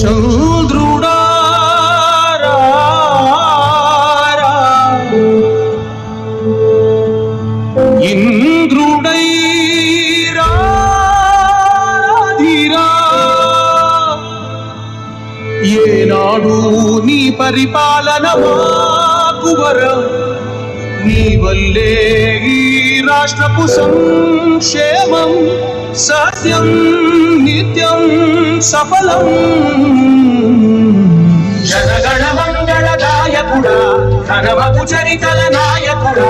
చంద్రుడా. ఇంద్రుడై. ఏనాడు నీ పరిపాలన మాకువరం నీ వల్లే ఈ రాష్ట్రపు సంక్షేమం సత్యం నిత్యం సఫలం. జనగణ మంగళ నాయకుడా ధనమపు చరితల నాయకుడా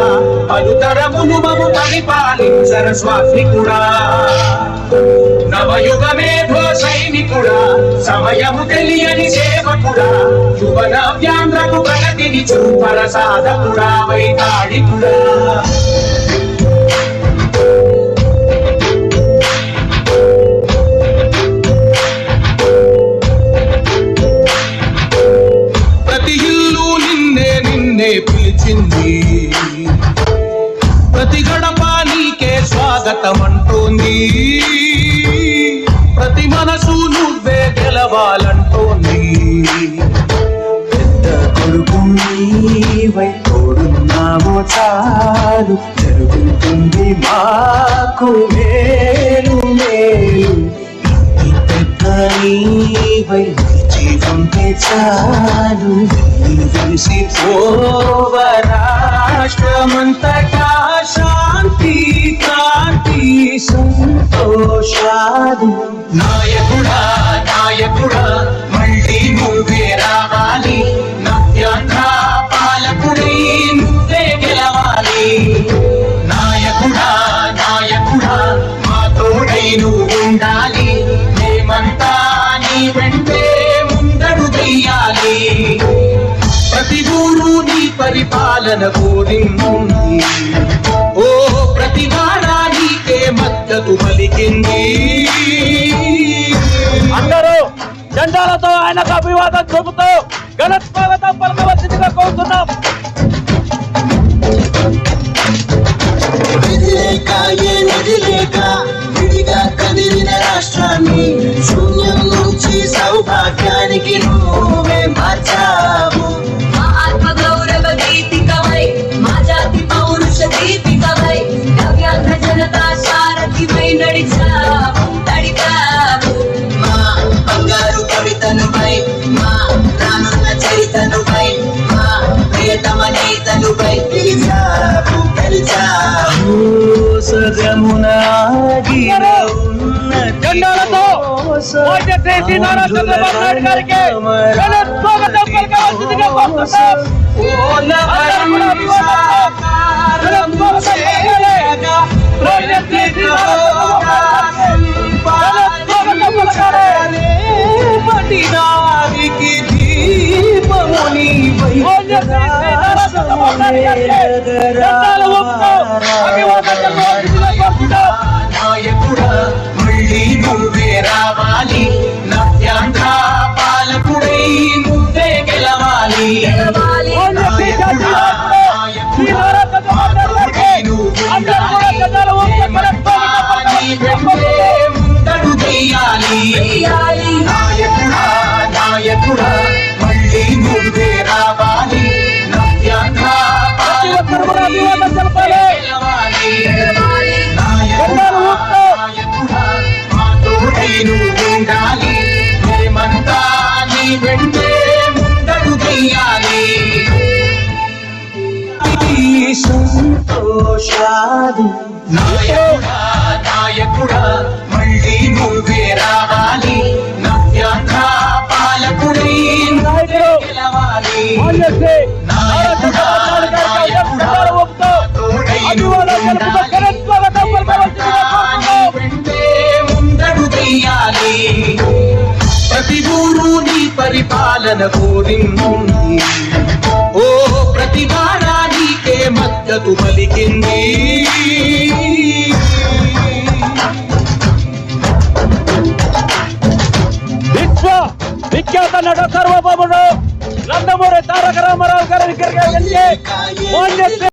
పలుతరములు మము పరిపాలించర స్వామికుడా. నవయుగమేధో సైనికుడా సమయము తెలియని సేవకుడా యువన వ్యాంధ్రకు ప్రగతిని చూపర సాధకుడా వైతాళికుడా. ప్రతి ఇల్లు నిన్నే నిన్నే పిలిచింది. ప్రతి గడప నీకే స్వాగతం అంటోంది ప్రతి మనసు నువ్వే గెలవాలంటోంది. నీవై తోడున్నావో చాలు. జరుగుతుంది మాకు మేలు మేలు. పెద్ద నీవై జీవంతే చాలు. తెలిసి పోవ రాష్ట్రమంతటా శాంతి కాంతి సంతోషాలు. నాయకుడా పరిపాలన కోరింది. ఓ ప్రతి వాడా నీకే మద్దతు పలికింది. అందరూ జెండాలతో ఆయనకు అభివాదం చూపుతూ ఘన స్వాగతం పలకవలసిందిగా కోరుతున్నాం. విధిలేక ఏ నిధి లేక విడిగా కదిలిన రాష్ట్రాన్ని శూన్యం నుంచి సౌభాగ్యానికి देसी नारा चंद्रबाबू नायडू करके। गलत स्वागत अफल का वंचित का वक्त साहब गलत स्वागत अफल का प्रोजेक्ट देसी नारा गलत स्वागत अफल का रे मटीदारी की दीप मुनि प्रोजेक्ट देसी नारा चंद्रबाबू नायडू करके। चंदल वक्त अभिवादन चंद्रबाबू नायडू नायकुड़ा मुरली मुवेरा అందరూ కూడా కోరుతున్నాం. ముందడు వెయ్యాలి వెయ్యాలి. నాయకుడా నాయకుడా సంతోషాలు. నాయకుడా నాయకుడా మళ్ళీ నువ్వే రావాలి. నవ్యాంధ్ర పాలకుడై గెలవాలి. ముందడు ప్రతి ఊరు నీ పరిపాలన కోరింది. మద్దతు పలికింది విశ్వ విఖ్యాత నట సర్వభౌముడు నందమూరి తారక రామారావు గారి దగ్గరికి వెళ్ళి